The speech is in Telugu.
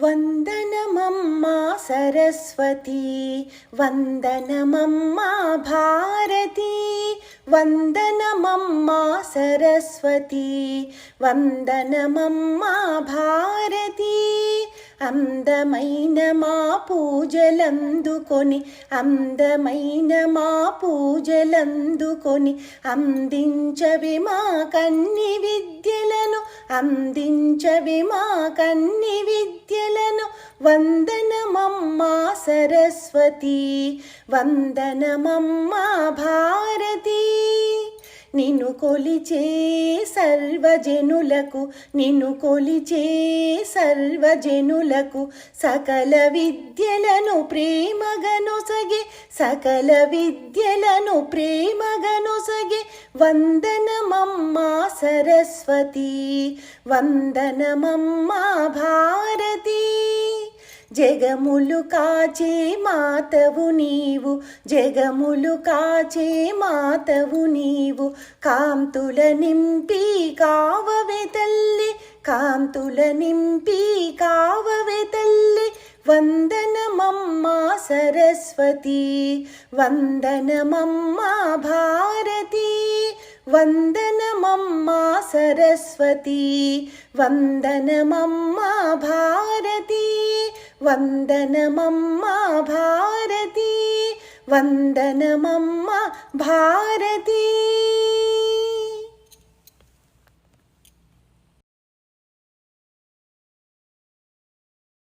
వందనమమ్మా సరస్వతి వందనమమ్మా భారతి వందనమమ్మా సరస్వతి వందనమమ్మా భారతి. అందమైన మా పూజలందుకొని అందమైన మా పూజలందుకొని అందించవి మా కన్ని విద్యలను అందించవి మా కన్ని వందనమమ్మా సరస్వతి వందనమమ్మా భారతి. నిన్ను కొలిచే సర్వజనులకు నిన్ను కొలిచే సర్వజనులకు సకల విద్యలను ప్రేమగనొసగే సకల విద్యలను ప్రేమగనొసగే వందనమమ్మా సరస్వతి వందనమమ్మా జగములు కాచే మాతవు నీవు జగములు కాచే మాతవు నీవు. కాంతుల నింపి కావవే తల్లి కాంతుల నింపి కావవే తల్లి. వందనమమ్మా సరస్వతి వందనమమ్మా భారతి. వందనమమ్మా సరస్వతి వందనమమ్మా భారతి वन्दनमम्मा भारती वन्दनमम्मा भारती।